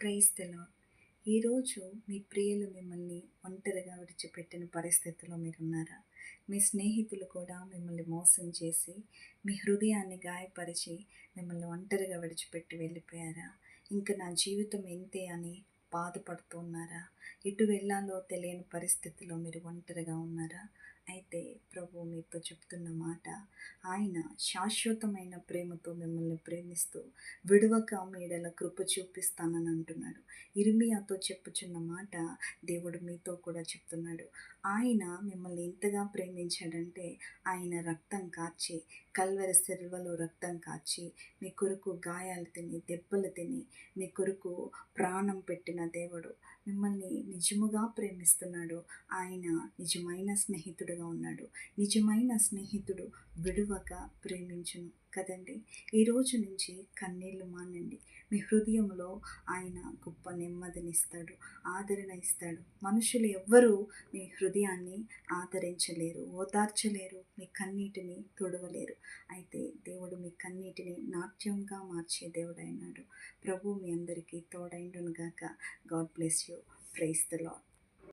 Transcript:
Praise ఈరోజు మీ ప్రియులు మిమ్మల్ని ఒంటరిగా విడిచిపెట్టిన పరిస్థితిలో మీరున్నారా? మీ స్నేహితులు కూడా మిమ్మల్ని మోసం చేసి మీ హృదయాన్ని గాయపరిచి మిమ్మల్ని ఒంటరిగా విడిచిపెట్టి వెళ్ళిపోయారా? ఇంకా నా జీవితం ఇంతే అని బాధపడుతున్నారా ఎటు వెళ్ళాలో తెలియని పరిస్థితిలో మీరు ఒంటరిగా ఉన్నారా? అయితే ప్రభు మీతో చెప్తున్న మాట ఆయన శాశ్వతమైన ప్రేమతో మిమ్మల్ని ప్రేమిస్తూ విడవక మీడల కృప చూపిస్తానని అంటున్నాడు. ఇర్మియాతో చెప్పుచున్న మాట దేవుడు మీతో కూడా చెప్తున్నాడు. ఆయన మిమ్మల్ని ఇంతగా ప్రేమించాడంటే ఆయన రక్తం కాచి కల్వెర సెల్వలో రక్తం కాచి మీ కొరకు గాయాలు తిని దెబ్బలు తిని మీ కొరకు ప్రాణం పెట్టిన దేవుడు. మిమ్మల్ని నిజముగా ప్రేమిస్తున్నాడు. ఆయన నిజమైన స్నేహితుడుగా ఉన్నాడు. నిజమైన స్నేహితుడు విడువక ప్రేమించును కదండి. ఈ రోజు నుంచి కన్నీళ్ళు మానండి. మీ హృదయంలో ఆయన గొప్ప నెమ్మదినిస్తాడు ఆదరణ ఇస్తాడు. మనుషులు ఎవ్వరూ మీ హృదయాన్ని ఆదరించలేరు ఓదార్చలేరు. మీ కన్నీటిని తొడవలేరు. అయితే దేవుడు మీ కన్నీటిని నాట్యంగా మార్చే దేవుడైనాడు. ప్రభు మీ అందరికీ తోడైండును గాక. God bless you. Praise the lord